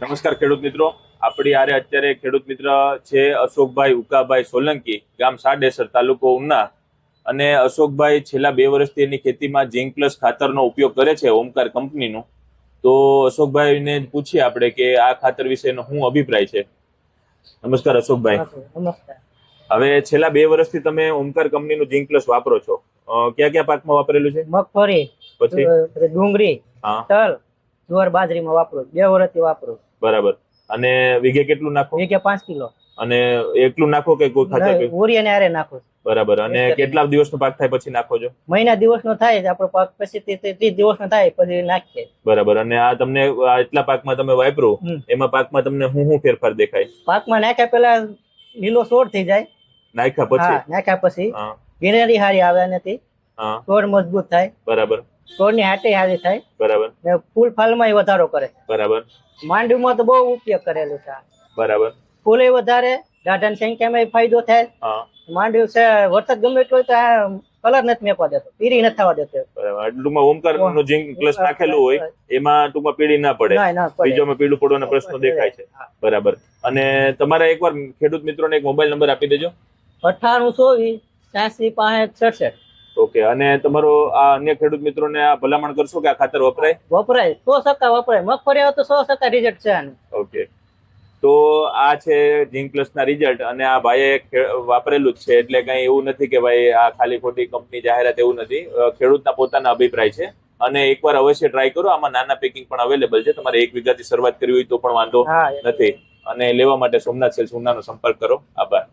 નમસ્કાર ખેડૂત મિત્રો. આપણી આરે અત્યારે ખેડૂત મિત્ર છે અશોકભાઈ ઉકાભાઈ સોલંકી ગામ સાડેસર તાલુકો ઉના. અને અશોકભાઈ છેલ્લા બે વર્ષથી એની ખેતીમાં ઝિંક પ્લસ ખાતરનો ઉપયોગ કરે છે ઓમકાર કંપનીનું. તો અશોકભાઈને પૂછીએ આપણે કે આ ખાતર વિશેનો શું અભિપ્રાય છે? નમસ્કાર અશોકભાઈ. નમસ્કાર. હવે છેલ્લા બે વર્ષથી તમે ઓમકાર કંપનીનું ઝિંક પ્લસ વાપરો છો. કયા ક્યાં પાકમાં વાપરેલું છે? મગફળી પછી? ડુંગળી તલ જુવાર બાજરીમાં વાપરું બે વર્ષથી વાપરું બરાબર. અને વીઘે કેટલું નાખો? વીઘે પાંચ કિલો. અને એકલું નાખો કે કોઈ ખાતર ઉરી અને આરે નાખો. બરાબર. અને કેટલા દિવસનો પાક થાય પછી નાખો છો? મહિના દિવસનો થાય આપણો પાક પછી ત્રીસ- દિવસનો થાય પછી નાખીએ. બરાબર. અને આ તમને આ એટલા પાકમાં તમે વાપરો. એમાં પાકમાં તમને હું હું ફેરફાર દેખાય? પાકમાં નાખ્યા પેલા લીલો છોડ થઈ જાય. નાખ્યા પછી? નાખ્યા પછી ગ્રીનરી હારી આવે અને હા છોડ મજબૂત થાય. બરાબર. છોડની હાટે હારી થાય. બરાબર. ને ફૂલ ફાલમાં વધારો કરે. બરાબર. માંડવીમાં તો બહુ ઉપયોગ કરેલું છે બરાબર. ફૂલે વધારે દાઢાની સંખ્યામાં ફાયદો થાય. માંડવી છે વરસાદ ગમે એટલો તો કલર નથી મેકવા દેતો પીરી નથી થવા દેતો. ટૂંકમાં ઓમકારનું ઝીંક પ્લસ નાખેલું હોય એમાં ટૂંકમાં પીળી ના પડે. ના ના બીજામાં પીળું પડવાનો પ્રશ્ન દેખાય છે. બરાબર. અને તમારા એકવાર ખેડૂત મિત્રોને એક મોબાઈલ નંબર આપી દેજો. અઠ્ઠાણું ચોવીસ ત્યાંસી પાંચ સડસઠ ઓકે અને તમારો આ અન્ય ખેડૂત મિત્રોને આ ભલામણ કરશો કે આ ખાતર વપરાય? વપરાય. સો ટકા વપરાય. મગફળી તો સો ટકા રિઝલ્ટ છે આનું. ઓકે તો આ છે ઝિંક પ્લસ ના રિઝલ્ટ અને આ ભાઈએ વાપરેલું જ છે. એટલે કઈ એવું નથી કે ભાઈ આ ખાલી ખોટી કંપની જાહેરાત એવું નથી. ખેડૂતના પોતાના અભિપ્રાય છે. અને એકવાર અવશ્ય ટ્રાય કરો. આમાં નાના પેકિંગ પણ અવેલેબલ છે. તમારે એક વીઘાથી શરૂઆત કરવી હોય તો પણ વાંધો નથી. અને લેવા માટે સોમનાથ સેલ્સ ઉનાનો સંપર્ક કરો. આભાર.